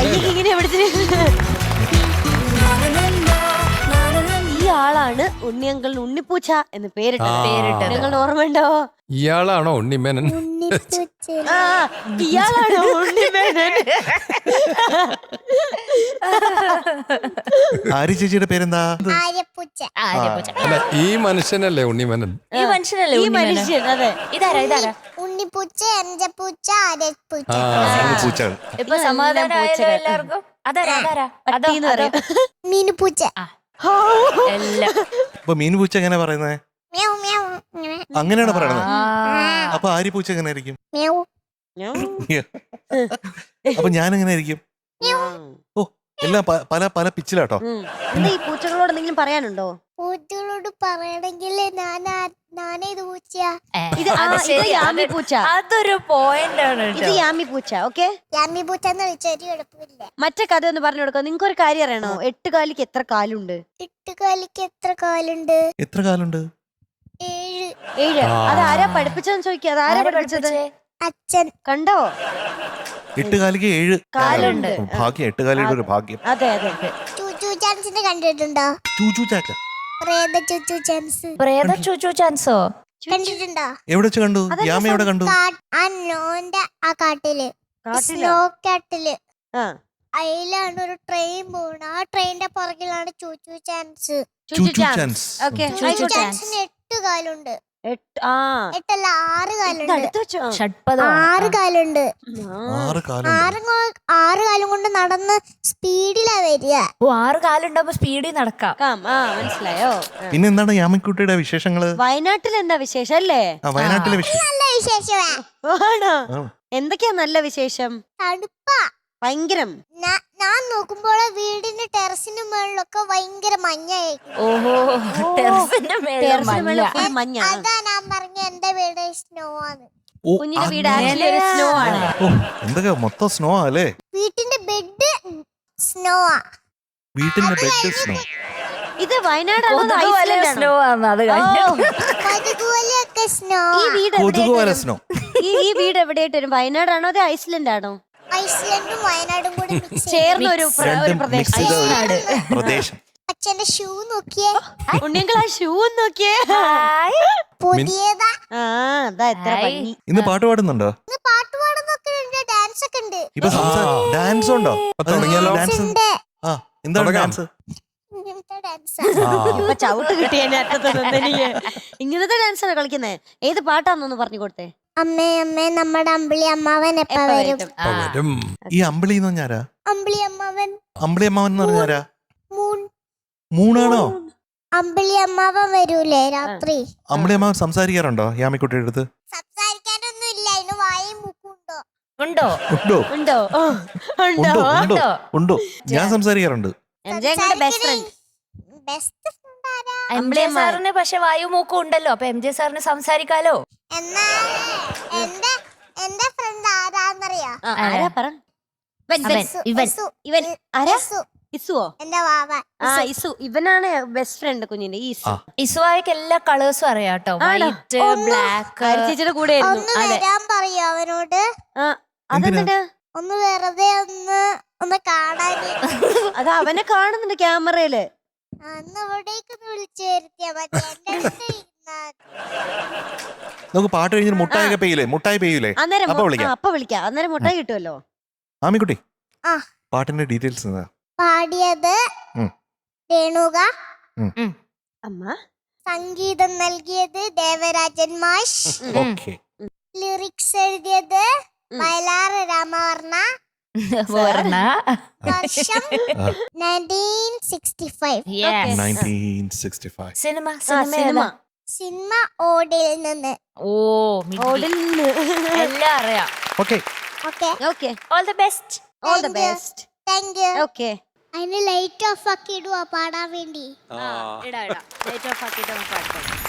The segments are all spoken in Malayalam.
ഇങ്ങനെ പിടിച്ചിട്ട് ഉണ്ണിയങ്കൾ ഉണ്ണിപ്പൂച്ച എന്ന് പേരിട്ടത്. ആ. പേരിട്ടത്. നിങ്ങളുടെ ഓർമ്മയുണ്ടോ? ഇയാളാണോ ഉണ്ണിമേനൻ? ആ ഇയാളാണ് ഉണ്ണിമേനൻ? ആര്യ ചേച്ചിയുടെ പേരെന്താ? ആര്യപ്പൂച്ച. പൂച്ച അല്ല ഈ മനുഷ്യനല്ലേ ഉണ്ണിമേനൻ? ഈ മനുഷ്യനല്ലേ ഈ ഉണ്ണിമേനൻ? മനുഷ്യൻ അതെ. ഇതാരാ ഇതാരാ? ഉണ്ണിപ്പൂച്ച എഞ്ചപ്പൂച്ച ആര്യപ്പൂച്ച. ആ മൂന്ന് പൂച്ചകൾ ഇപ്പൊ സമാധാനം പൂച്ചകൾ. എല്ലാവർക്കും? അതാരാ അതാരാ? അതോ പട്ടീന്ന് അതോ പറയും. മീനുപൂച്ച. എല്ലാം. അപ്പൊ മീൻ പൂച്ച എങ്ങനെ പറയുന്നത് മ്യാവ് മ്യാവ് ഇങ്ങനെ. അങ്ങനെയാണ് പറയണത്. അപ്പൊ ആരി പൂച്ച എങ്ങനെ ആയിരിക്കും മ്യാവ് അപ്പൊ ഞാൻ എങ്ങനെ ആയിരിക്കും എല്ലാം പ- പല പല പിച്ചിലാട്ടോ. ഉം. എന്താ ഈ പൂച്ചകളോട് എന്തെങ്കിലും പറയാനുണ്ടോ? പൂച്ചകളോട് പറയണെങ്കിൽ ഞാൻ പൂച്ചയാ. ഇത് ആ, ഇത് യാമി പൂച്ച. അതൊരു പോയിന്റ് ആണ് ഇത് യാമി പൂച്ച ഓക്കെ യാമി പൂച്ച എന്ന് വിളിച്ചൊരു എളുപ്പമില്ല മറ്റേ കഥ ഒന്ന് പറഞ്ഞു കൊടുക്കാം. നിങ്ങൾക്ക് ഒരു കാര്യം അറിയണോ? എട്ട് കാലിക്ക് എത്ര കാലുണ്ട്? ഇട്ടുകാലിക്ക് എത്ര കാലുണ്ട്? എത്ര കാലുണ്ട്? ഏഴ്. ഏഴ്. അതാരാ അത് ആരാ പഠിപ്പിച്ചതെന്ന് ചോദിക്കുക അത് ആരാ ആരാ പഠിപ്പിച്ചത്? പഠിപ്പിച്ചേ? അച്ഛൻ. കണ്ടോ? എട്ടുകാലിക്ക് ഏഴ്. കാലുണ്ട്. ഭാഗ്യം എട്ടുകാലിയുടെ ഒരു ഭാഗ്യം. അതെ അതെ അതെ. ചൂച്ചു ചാൻസിനെ കണ്ടിട്ടുണ്ടോ? ചൂച്ചു ചാക്ക. പ്രേത ചൂച്ചു ചാൻസ് പ്രേത ചൂച്ചു ചാൻസോ കണ്ടിട്ടുണ്ടോ? എവിടെ വെച്ച് കണ്ടു? യാമ എവിടെ കണ്ടു? കാ- ആ നോന്റെ ആ കാട്ടിൽ. കാട്ടിലോ? സ്നോ കാട്ടിൽ. ആ. അതിലാണ് ഒരു ട്രെയിൻ പോണ ആ ട്രെയിന്റെ പുറകിലാണ് ചൂച്ചു ചാൻസ് ചൂച്ചു ചാൻസ് ഓക്കെ ചൂച്ചു ചാൻസ്. ചാൻസിന് എട്ട് കാലുണ്ട് എട്ടല്ല ആറ് കാലുണ്ട്. ആറ് കാലുണ്ട്. ആറ് കാലുണ്ട്. ആറ് കാ- ആറ് കാലം കൊണ്ട് നടന്ന് സ്പീഡിലാ വരിക. ഓ ആറ് കാലുണ്ടാവുമ്പോ സ്പീഡിൽ നടക്കാം. കാം ആ മനസ്സിലായോ? ആ. പിന്നെ എന്താണ് യാമക്കുട്ടിയുടെ വിശേഷങ്ങൾ? വയനാട്ടിൽ എന്താ വിശേഷം അല്ലേ ആ വയനാട്ടിലെ വിശേഷം നല്ല വിശേഷമാ. ആണോ? ആ. എന്തൊക്കെയാ നല്ല വിശേഷം? തണുപ്പാ. ഭയങ്കരം. ഞാൻ നോക്കുമ്പോൾ വീടിന്റെ ടെറസിന് മുകളിലൊക്കെ ഭയങ്കര മഞ്ഞായിരിക്കും. ഓഹോ ടെറസിന്റെ മേലെ ടെറസിന് മേലെ മഞ്ഞ. full മഞ്ഞ. അതാ ഞാൻ പറഞ്ഞ എന്റെ വീട് സ്നോ ആണ്. ഓ, കുഞ്ഞിന്റെ വീട്. ഒരു സ്നോ ആണ്. ഓ എന്തൊക്കെ മൊത്തം സ്നോ അല്ലേ? വീട്ടിന്റെ ബെഡ് സ്നോ ആ. വീട്ടിന്റെ ബെഡ് സ്നോ ഇത് വയനാടാണോ അതോ കൊതുക് പോലെ ഐസ്ലൻഡ് സ്നോ ആണോ ആണ് അത് ഓ, കഴിഞ്ഞു. അതുപോലെയൊക്കെ സ്നോ ഈ വീട് കൊതുക് എവിടെയായിട്ട് സ്നോ വരും? ഈ ഈ വീട് എവിടെയായിട്ട് വരും? വയനാടാണോ അതോ ഐസ്ലൻഡ് ആണോ? ഐസ്ലൻഡും വയനാടും കൂടി മിക്സ് ചേർന്ന ഒരു പ്ര- ഒരു രണ്ടും മിക്സ് പ്രദേശം. ചെയ്ത ഒരു പ്രദേശം. അച്ഛന്റെ ഷൂ നോക്കിയേ. ഉണ്ണിയങ്കൾ ആ ഷൂ നോക്കിയേ. ഹായ്. പുതിയതാ. ആ അതാ എത്ര ഹായ്. ഭംഗി. ഇന്ന് പാട്ട് പാടുന്നുണ്ടോ? ഇന്ന് പാട്ട് പാടുന്നൊക്കെ ഉണ്ട്. ഡാൻസ് ഒക്കെ ഉണ്ട്. ഇപ്പൊ ഡാൻസ് ഉണ്ടോ? തുടങ്ങിയാലോ? ഡാൻസ് ഉണ്ട്. ആ എന്താണ് തുടങ്ങാം. ഡാൻസ് ഇങ്ങനത്തെ ഡാൻസ് ആ. ഇപ്പൊ ചവിട്ട് കിട്ടിയ അറ്റത്ത് നിന്നെനിക്ക് ഇങ്ങനത്തെ ഡാൻസ് ആണ് കളിക്കുന്നേ? ഏത് പാട്ടാന്നൊന്ന് പറഞ്ഞു കൊടുത്തേ. അമ്മേ അമ്മേ നമ്മുടെ അമ്പിളി അമ്മാവൻ എപ്പ വരും? ആ. ഈ അമ്പിളി എന്ന് പറഞ്ഞാരാ? അമ്പിളി അമ്മാവൻ. അമ്പിളി അമ്മാവൻ എന്ന് പറഞ്ഞാരാ? മൂൺ. മൂണാണോ? അമ്പിളി അമ്മാവൻ വരൂലേ രാത്രി. അമ്പിളി അമ്മാവൻ സംസാരിക്കാറുണ്ടോ യാമിക്കുട്ടിയുടെ അടുത്ത്? സംസാരിക്കാനൊന്നും ഇല്ല അതിന് വായും മുക്കുണ്ടോ ഉണ്ടോ? ഉണ്ടോ? ഉണ്ടോ? ഓ, ഉണ്ടോ? ഉണ്ടോ? ഉണ്ടോ? ഉണ്ടോ? ഉണ്ടോ? ഞാൻ സംസാരിക്കാറുണ്ട്. എം ബെസ്റ്റ് ഫ്രണ്ട് ബെസ്റ്റ് ഫ്രണ്ട് ആരാ? എം ജെ സാറിന് പക്ഷെ വായു മൂക്കും ഉണ്ടല്ലോ. അപ്പൊ എം ജെ സാറിന് സംസാരിക്കാലോ? എന്നാ എന്റെ എന്റെ ഫ്രണ്ട് ആരാന്നറിയാ? ആരാ? പറ? ഇവൻ, ഇവൻ. ഇവൻ. ആരാ? ഇസു. ഇസുവോ? എന്റെ വാവ ആ ഇസു. ഇവനാണ് ബെസ്റ്റ് ഫ്രണ്ട് കുഞ്ഞിന്റെ ഈ ഇസു. ആയിക്ക് എല്ലാ കളേഴ്സും അറിയാം കേട്ടോ വൈറ്റ് ബ്ലാക്ക് ചേച്ചിയുടെ കൂടെ വരാൻ പറയോ അവനോട്? ആ അതെന്താ ഒന്ന് വെറുതെ ഒന്ന് ഒന്ന് കാണാൻ. അത് അവനെ കാണുന്നുണ്ട് ക്യാമറയിൽ. അന്ന് ഇവിടേക്ക് വിളിച്ചു വരുത്തിയാ മതി. എന്റെ മതി. നമുക്ക് പാട്ട് കഴിഞ്ഞ മുട്ടായി ഒക്കെ പെയ്യില്ലേ? മുട്ടായി പെയ്യൂലേ അന്നേരം അപ്പൊ വിളിക്കാം. അപ്പൊ വിളിക്കാം. അന്നേരം മുട്ടായി കിട്ടുമല്ലോ? ആമിക്കുട്ടി ആ. പാട്ടിന്റെ ഡീറ്റെയിൽസ് പാടിയത് ഉം. രേണുക. അമ്മ. സംഗീതം നൽകിയത് ദേവരാജൻ മാഷ്. ഓക്കെ. ലിറിക്സ് എഴുതിയത് ഉം. വയലാർ രാമവർണ വർഷം ആ. Nineteen sixty five cinema cinema? Cinema ഓടിൽ നിന്ന്. ഓ ഓടിൽ നിന്ന്. എല്ലാം അറിയാം. Okay. Okay. Okay. All the best all the best thank you okay. അതിന് ലൈറ്റ് ഓഫ് ആക്കി ഇടുവാ പാടാൻ വേണ്ടി? ഇടാ ഇടാ. ലൈറ്റ് ഓഫ് ആക്കിയിട്ട് നമുക്ക്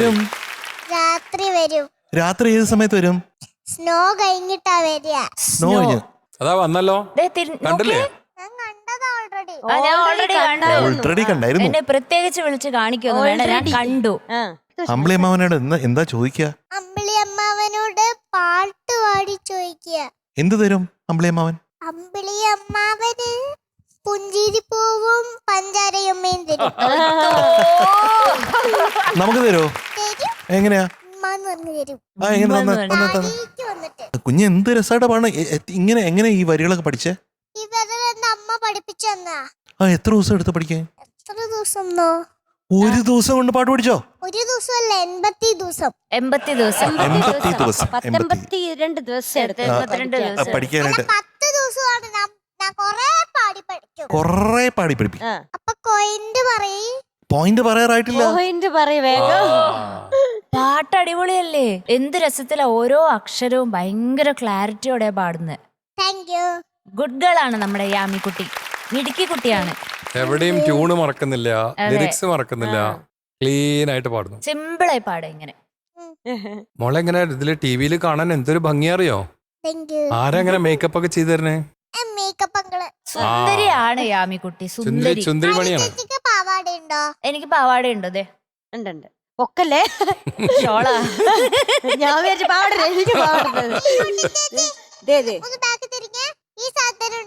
വരും? രാത്രി വരും. രാത്രി ഏത് സമയത്ത് വരും? സ്നോ കഴിഞ്ഞിട്ടാ വരിക. സ്നോ കഴിഞ്ഞു. അതാ വന്നല്ലോ. ദേ കണ്ടില്ലേ? ഞാൻ കണ്ടതാ ഓൾറെഡി ആ, ഞാൻ ഓൾറെഡി കണ്ടു ഓൾറെഡി കണ്ടായിരുന്നു. എന്നെ പ്രത്യേകിച്ച് വിളിച്ച് കാണിക്കൊന്നും വേണ്ട. ഞാൻ കണ്ടു. അമ്പിളി അമ്മാവനോട് എന്താ എന്താ ചോദിക്കുക? അമ്പിളി അമ്മാവനോട് പാട്ട് പാടി ചോദിക്കുക. എന്ത് തരും അമ്പിളി അമ്മാവൻ അമ്പിളി അമ്മാവന് പുഞ്ചിരി പൂവും പഞ്ചാരയമ്മയും തരും. നമുക്ക് തരുമോ തരും എങ്ങനെയാ? ആ തന്നെ കുഞ്ഞ് എന്ത് രസമായിട്ട് പാടണം ഇങ്ങനെ എങ്ങനെ ഈ വരികളൊക്കെ പഠിച്ചേ? അമ്മ പഠിപ്പിച്ചു തന്നാ? ആ എത്ര ദിവസം എടുത്ത് പഠിക്കാൻ? എത്ര ദിവസം ഒരു ദിവസം കൊണ്ട് പാട്ട് പഠിച്ചോ? ഒരു ദിവസമല്ല എൺപത്തി ദിവസം. എൺപത്തി ദിവസം. എൺപത്തി ദിവസം. എൺപത്തി. പത്തൊമ്പത്തി രണ്ട് ദിവസം എടുത്ത് എൺപത്തിരണ്ട് ആ, ദിവസം. പഠിക്കാനായിട്ട്. പത്ത് ദിവസമാണ്. ഞാൻ ഞാൻ കൊറേ പാടി പഠിക്കും. കൊറേ പാടി പഠിപ്പിക്കും. ആ. അപ്പൊ കൊയിന്റ് പറയും. പോയിന്റ് പറയാറായിട്ടില്ല. പോയിന്റ് പറയ് വേഗം. പാട്ട് അടിപൊളിയല്ലേ? എന്ത് രസത്തിലാ ഓരോ അക്ഷരവും ഭയങ്കര ക്ലാരിറ്റിയോടെ പാടുന്നത് താങ്ക് യു ഗുഡ് ഗേൾ ആണ് നമ്മുടെ യാമിക്കുട്ടി മിടുക്കി കുട്ടിയാണ്. എവിടെയും ട്യൂണ് മറക്കുന്നില്ല. ലിറിക്സ് മറക്കുന്നില്ല ക്ലീൻ ആയിട്ട് പാടുന്നു. സിമ്പിൾ ആയി പാടും ഇങ്ങനെ. മോളെ എങ്ങനെ ഇതിൽ ടി വിയിൽ കാണാൻ എന്തൊരു ഭംഗി അറിയോ താങ്ക് യു ആരാ എങ്ങനെ മേക്കപ്പ് ഒക്കെ ചെയ്തു തരണേ മേക്കപ്പ് അങ്ങൾ സുന്ദരിയാണ് യാമിക്കുട്ടി സുന്ദരി സുന്ദരി. സുന്ദരി മണിയാണ് ചേച്ചിക്ക് പാവാട ഉണ്ടോ എനിക്ക് പാവാട ഉണ്ട് അതെ ഉണ്ട് ഉണ്ട് പൊക്കല്ലേ ഷോളാ. ഞാൻ വിചാരിച്ചു പാവാട എനിക്ക് ദേ. ഒന്ന് ബാക്ക് തിരിഞ്ഞേ. ഈ സാധനം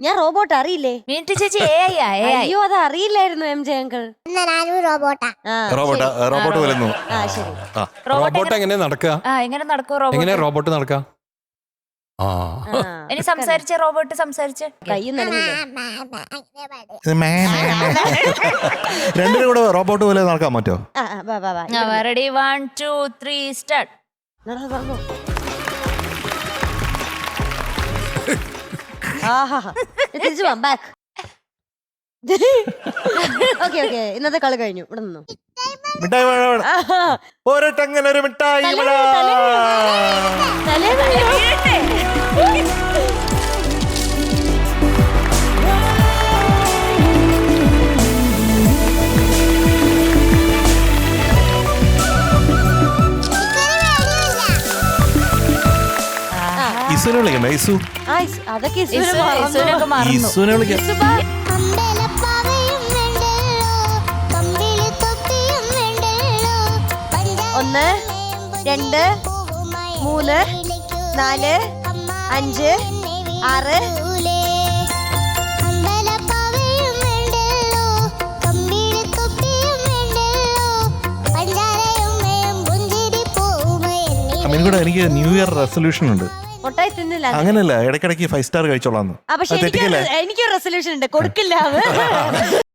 ഞാൻ റോബോട്ട് അറിയില്ലേ? മീന്റ് ചേച്ചി എ ഐ ആ എ ഐ അയ്യോ അത് അറിയില്ലായിരുന്നു എം ജെ അങ്കിൾ. എന്നാ ഞാനും റോബോട്ടാ ആ. റോബോട്ട് ശരി. റോബോട്ട് വരുന്നു ആ ശരി. ആ റോബോട്ട് എങ്ങനെ നടക്കുക ആ എങ്ങനെ നടക്കും എങ്ങനെ റോബോട്ട് റോബോട്ട് നടക്കുക ഇനി സംസാരിച്ച റോബോട്ട് സംസാരിച്ച്. മേ. രണ്ടിനും കൂടെ റോബോട്ട് പോലെ നടക്കാൻ പറ്റോ ആ ആ, വാ വാ വാ. Ready one two three start തിരിച്ചു പോവാം ബാക്ക് ഓക്കെ ഓക്കെ. ഇന്നത്തെ കളി കഴിഞ്ഞു. ഇവിടെ നിന്നു. മിഠായി വേണം. ഒരട്ടങ്ങനെ ഒരു മിഠായി തലേ. ഇസുനെ വിളിക്കണ്ട ഇസു അതൊക്കെ ഇസുവിനെ വിളിക്കാം ഒന്ന് രണ്ട് മൂന്ന് നാല് അഞ്ച് ആറ്. അമ്മീൻകൂടെ എനിക്ക് ന്യൂ ഇയർ റെസൊല്യൂഷൻ ഉണ്ട്. അങ്ങനല്ല ഇടയ്ക്കിടയ്ക്ക് ഫൈവ് സ്റ്റാർ കഴിച്ചോളാം എനിക്ക് റെസൊല്യൂഷൻ ഉണ്ട്. കൊടുക്കില്ല